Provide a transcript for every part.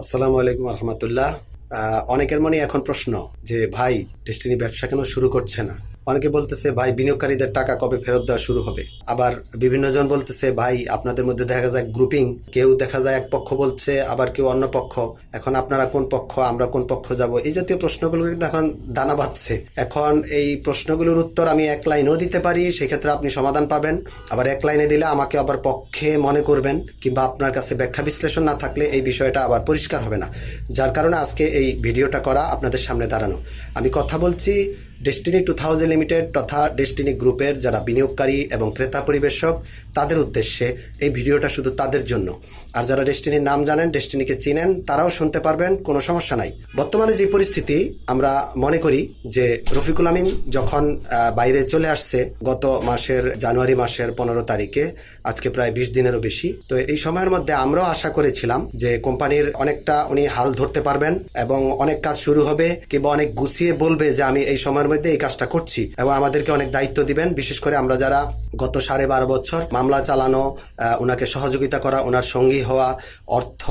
আসসালামু আলাইকুম রহমতুল্লাহ। অনেকের মনে এখন প্রশ্ন যে, ভাই ডেস্টিনি ব্যবসা কেন শুরু করছে না? অনেকে বলতেছে, ভাই, বিনিয়োগকারীদের টাকা কবে ফেরত দেওয়া শুরু হবে? আবার বিভিন্ন জন বলতেছে, ভাই, আপনাদের মধ্যে দেখা যায় গ্রুপিং কেউ দেখা যায় এক পক্ষ বলছে, আবার কেউ অন্য পক্ষ। এখন আপনারা কোন পক্ষ, আমরা কোন পক্ষ যাব? এই জাতীয় প্রশ্নগুলো কিন্তু এখন দানা বাঁধছে। এখন এই প্রশ্নগুলোর উত্তর আমি এক লাইনেও দিতে পারি, সেক্ষেত্রে আপনি সমাধান পাবেন। আবার এক লাইনে দিলে আমাকে আবার পক্ষে মনে করবেন, কিংবা আপনার কাছে ব্যাখ্যা বিশ্লেষণ না থাকলে এই বিষয়টা আবার পরিষ্কার হবে না। যার কারণে আজকে এই ভিডিওটা করা আপনাদের সামনে দাঁড়ানো। আমি কথা বলছি ডেস্টিনি টু থাউজেন্ড লিমিটেড তথা ডেস্টিনি গ্রুপের যারা বিনিয়োগকারী এবং ক্রেতা পরিবেশক, তাদের উদ্দেশ্যে এই ভিডিওটা শুধু তাদের জন্য। আর যারা ডেস্টিনির নাম জানেন ডেস্টিনিকে চিনেন, তারাও শুনতে পারবেন, কোনো সমস্যা নাই। বর্তমানে যে পরিস্থিতি, আমরা মনে করি যে রফিকুল আমিন যখন বাইরে চলে আসছে গত মাসের জানুয়ারি মাসের পনেরো তারিখে, আজকে প্রায় বিশ দিনেরও বেশি। তো এই সময়ের মধ্যে আমরাও আশা করেছিলাম যে কোম্পানির অনেকটা উনি হাল ধরতে পারবেন এবং অনেক কাজ শুরু হবে, কিংবা অনেক গুছিয়ে বলবে যে আমি এই সময়ের মধ্যে এই কাজটা করছি এবং আমাদেরকে অনেক দায়িত্ব দিবেন। বিশেষ করে আমরা যারা গত সাড়ে বারো বছর মামলা চালানো ওনাকে সহযোগিতা করা, ওনার সঙ্গী হওয়া, অর্থ,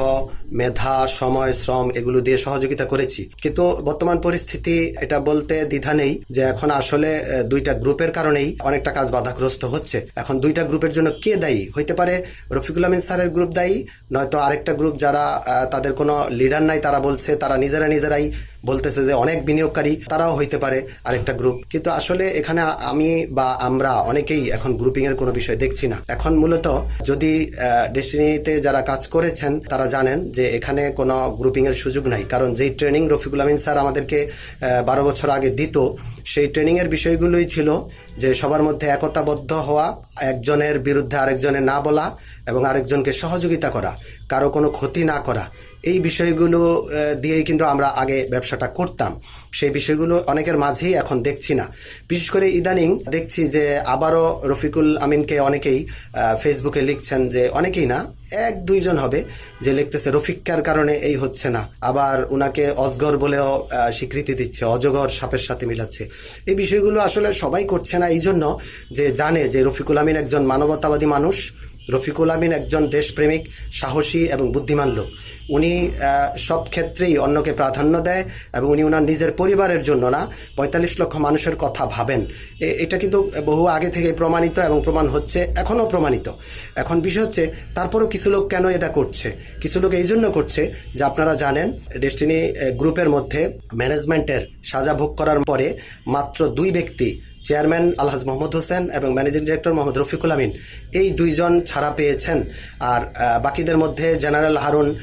মেধা, সময়, শ্রম এগুলো দিয়ে সহযোগিতা করেছি। কিন্তু বর্তমান পরিস্থিতি এটা বলতে দ্বিধা নেই যে এখন আসলে দুইটা গ্রুপের কারণেই অনেকটা কাজ বাধাগ্রস্ত হচ্ছে। এখন দুইটা গ্রুপের জন্য কে দায়ী? হইতে পারে রফিকুল আমিন স্যারের গ্রুপ দায়ী, নয়তো আরেকটা গ্রুপ যারা তাদের কোনো লিডার নাই, তারা বলছে তারা নিজেরা নিজেরাই বলতেছে যে অনেক বিনিয়োগকারী তারাও হইতে পারে আরেকটা গ্রুপ কিন্তু আসলে এখানে আমি বা আমরা অনেকেই এখন গ্রুপিং এর কোনো বিষয় দেখছি না। এখন মূলত যদি ডেস্টিনিতে যারা কাজ করেছেন, তারা জানেন যে এখানে কোনো গ্রুপিং এর সুযোগ নাই। কারণ যেই ট্রেনিং রফিকুল আমিন স্যার আমাদেরকে বারো বছর আগে দিত, সেই ট্রেনিং এর বিষয়গুলোই ছিল যে সবার মধ্যে একতাবদ্ধ হওয়া, একজনের বিরুদ্ধে আরেকজনের না বলা এবং আরেকজনকে সহযোগিতা করা, কারও কোনো ক্ষতি না করা। এই বিষয়গুলো দিয়েই কিন্তু আমরা আগে ব্যবসাটা করতাম। সেই বিষয়গুলো অনেকের মাঝেই এখন দেখছি না। বিশেষ করে ইদানিং দেখছি যে আবারও রফিকুল আমিনকে অনেকেই ফেসবুকে লিখছেন যে অনেকেই না, এক দুইজন হবে যে লিখতেছে রফিকার কারণে এই হচ্ছে না। আবার উনাকে অজগর বলেও স্বীকৃতি দিচ্ছে, অজগর সাপের সাথে মিলাচ্ছে। এই বিষয়গুলো আসলে সবাই করছে না এই জন্য যে জানে যে রফিকুল আমিন একজন মানবতাবাদী মানুষ, রফিকুল আমিন একজন দেশপ্রেমিক, সাহসী এবং বুদ্ধিমান লোক। উনি সব ক্ষেত্রেই অন্যকে প্রাধান্য দেয় এবং উনি ওনার নিজের পরিবারের জন্য না, পঁয়তাল্লিশ লক্ষ মানুষের কথা ভাবেন। এটা কিন্তু বহু আগে থেকে প্রমাণিত এবং প্রমাণ হচ্ছে, এখনও প্রমাণিত। এখন বিষয় হচ্ছে, তারপরেও কিছু লোক কেন এটা করছে? কিছু লোক এই জন্য করছে যে আপনারা জানেন ডেস্টিনি গ্রুপের মধ্যে ম্যানেজমেন্টের সাজা ভোগ করার পরে মাত্র দুই ব্যক্তি চেয়ারম্যান আলহাজ মোহাম্মদ হোসেন এবং ম্যানেজিং ডিরেক্টর মোহাম্মদ রফিকুল আমিন। এই দুইজন ছাড়া পেয়েছেন। আর বাকিদের মধ্যে জেনারেল হারুন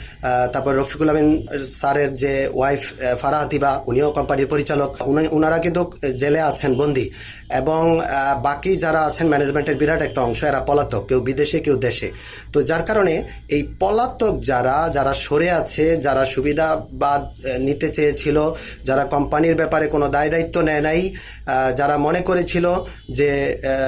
তারপর রফিকুল আমিন স্যারের যে ওয়াইফ আহ, ফারাহ হাতিবা উনিও কোম্পানির পরিচালক। উনি- উনারা কিন্তু জেলে আছেন বন্দি। এবং বাকি যারা আছেন ম্যানেজমেন্টের বিরাট একটা অংশ, এরা পলাতক, কেউ বিদেশে, কেউ দেশে। তো যার কারণে এই পলাতক যারা যারা সরে আছে, যারা সুবিধা বা নিতে চেয়েছিল, যারা কোম্পানির ব্যাপারে কোনো দায় দায়িত্ব নেয় নাই যারা মনে করেছিল যে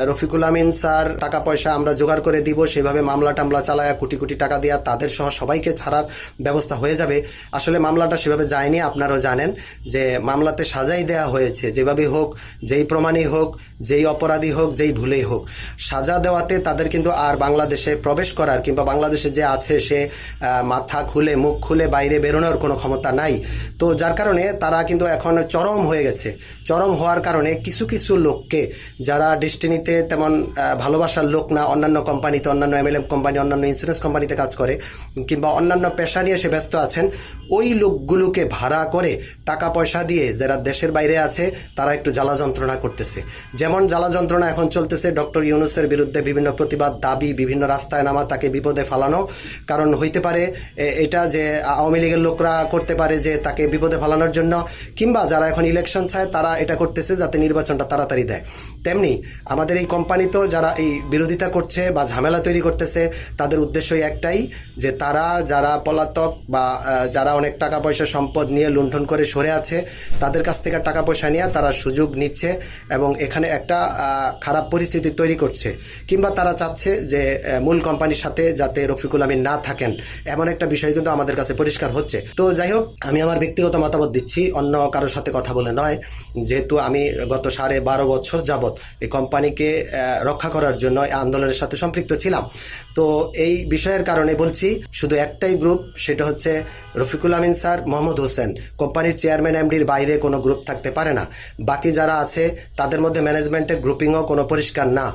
রফিকুল আমিন স্যার টাকা পয়সা আমরা জোগাড় করে দিব, সেভাবে মামলা টামলা চালায়া কোটি কোটি টাকা দেওয়া তাদের সহ সবাইকে ছাড়ার ব্যবস্থা হয়ে যাবে। আসলে মামলাটা সেভাবে যায়নি, আপনারাও জানেন যে মামলাতে সাজাই দেওয়া হয়েছে যেভাবে হোক, যেই প্রমাণই হোক যেই অপরাধী হোক, যেই ভুলেই হোক। সাজা দেওয়াতে তাদের কিন্তু আর বাংলাদেশে প্রবেশ করার কিংবা বাংলাদেশে যে আছে, সে মাথা খুলে, মুখ খুলে বাইরে বেরোনোর কোনো ক্ষমতা নাই। তো যার কারণে তারা কিন্তু এখন চরম হয়ে গেছে। চরম হওয়ার কারণে কিছু কিছু লোককে, যারা ডেস্টিনিতে তেমন ভালোবাসার লোক না, অন্যান্য কোম্পানিতে অন্যান্য এমএলএম কোম্পানি, অন্যান্য ইন্স্যুরেন্স কোম্পানিতে কাজ করে, কিংবা অন্যান্য পেশা নিয়ে সে ব্যস্ত আছেন, ওই লোকগুলোকে ভাড়া করে টাকা পয়সা দিয়ে, যারা দেশের বাইরে আছে, তারা একটু জ্বালা যন্ত্রণা করতেছে। যেমন জ্বালা যন্ত্রণা এখন চলতেছে, ডক্টর ইউনুসের বিরুদ্ধে বিভিন্ন প্রতিবাদ, দাবি, বিভিন্ন রাস্তায় নামা, তাকে বিপদে ফালানো। কারণ হইতে পারে এটা যে আওয়ামী লীগের লোকরা করতে পারে যে তাকে বিপদে ফালানোর জন্য, কিংবা যারা এখন ইলেকশন চায় তারা এটা করতেছে যাতে নির্বাচনটা তাড়াতাড়ি দেয়। তেমনি আমাদের এই কোম্পানি তো যারা এই বিরোধিতা করছে বা ঝামেলা তৈরি করতেছে, তাদের উদ্দেশ্যই একটাই, যে তারা যারা পলাতক বা যারা অনেক টাকা পয়সা সম্পদ নিয়ে লুণ্ঠন করে সরে আছে, তাদের কাছ থেকে টাকা পয়সা নিয়ে তারা সুযোগ নিচ্ছে এবং এখানে একটা খারাপ পরিস্থিতি তৈরি করছে, কিংবা তারা চাচ্ছে যে মূল কোম্পানির সাথে যাতে রফিকুল আমিন না থাকেন, এমন একটা বিষয় কিন্তু আমাদের কাছে পরিষ্কার হচ্ছে। তো যাই হোক, আমি আমার ব্যক্তিগত মতামত দিচ্ছি, অন্য কারোর সাথে কথা বলে নয়। যেহেতু আমি গত সাড়ে বারো বছর যাবৎ এই কোম্পানিকে রক্ষা করার জন্য আন্দোলনের সাথে সম্পৃক্ত ছিলাম। তো এই বিষয়ের কারণে বলছি, শুধু একটাই গ্রুপ, সেটা হচ্ছে রফিকুল আমিন স্যার, মোহাম্মদ হোসেন। কোম্পানির চেয়ারম্যান, এমডির বাইরে কোনো গ্রুপ থাকতে পারে না। বাকি যারা আছে, তাদের মধ্যে ম্যানেজমেন্টের গ্রুপিংও কোনো পরিষ্কার না।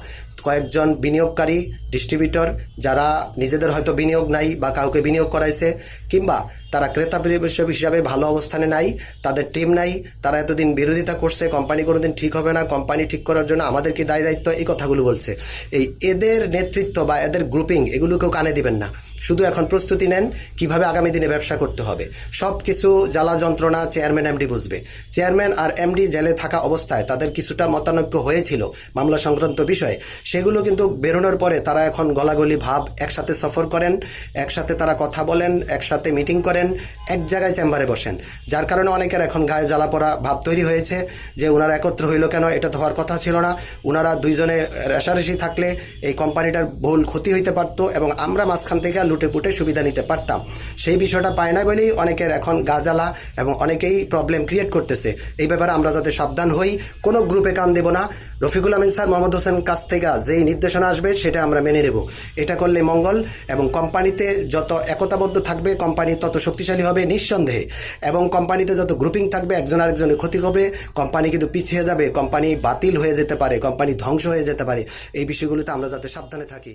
কয়েকজন বিনিয়োগকারী ডিস্ট্রিবিউটর যারা নিজেদের হয়তো বিনিয়োগ নাই বা কাউকে বিনিয়োগ করাইছে, কিংবা তারা ক্রেতা পরিবেশক হিসাবে ভালো অবস্থানে নাই, তাদের টিম নাই, তারা এতদিন বিরোধিতা করছে কোম্পানি কোনোদিন ঠিক হবে না কোম্পানি ঠিক করার জন্য আমাদের কি দায় দায়িত্ব? এই কথাগুলো বলছে। এই এদের নেতৃত্ব বা এদের গ্রুপিং এগুলোকেও কানে দিবেন না। শুধু এখন প্রস্তুতি নেন, কীভাবে আগামী দিনে ব্যবসা করতে হবে। সব কিছু জ্বালা যন্ত্রণা চেয়ারম্যান এমডি বুঝবে। চেয়ারম্যান আর এমডি জেলে থাকা অবস্থায় তাদের কিছুটা মতানৈক্য হয়েছিল মামলা সংক্রান্ত বিষয়ে। সেগুলো কিন্তু বেরোনোর পরে তারা এখন গলাগলি ভাব একসাথে সফর করেন, একসাথে তারা কথা বলেন, একসাথে মিটিং করেন, এক জায়গায় চেম্বারে বসেন। যার কারণে অনেকের এখন গায়ে জ্বালা পড়া ভাব তৈরি হয়েছে যে ওনারা একত্র হইল কেন, এটা তো হওয়ার কথা ছিল না। ওনারা দুইজনে রেশারেশি থাকলে এই কোম্পানিটার ভুল ক্ষতি হইতে পারতো এবং আমরা মাঝখান থেকে লুটে পুটে সুবিধা নিতে পারতাম। সেই বিষয়টা পায় না বলেই অনেকের এখন গাজালা এবং অনেকেই প্রবলেম ক্রিয়েট করতেছে। এই ব্যাপারে আমরা যাতে সাবধান হই, কোনো গ্রুপে কান দেব না। রফিকুল আমিন স্যার, মোহাম্মদ হোসেন কাছ থেকে যেই নির্দেশনা আসবে সেটা আমরা মেনে নেব। এটা করলে মঙ্গল এবং কোম্পানিতে যত একতাবদ্ধ থাকবে, কোম্পানি তত শক্তিশালী হবে নিঃসন্দেহে। এবং কোম্পানিতে যত গ্রুপিং থাকবে, একজন আরেকজনের ক্ষতি হবে, কোম্পানি কিন্তু পিছিয়ে যাবে, কোম্পানি বাতিল হয়ে যেতে পারে, কোম্পানি ধ্বংস হয়ে যেতে পারে। এই বিষয়গুলোতে আমরা যাতে সাবধানে থাকি।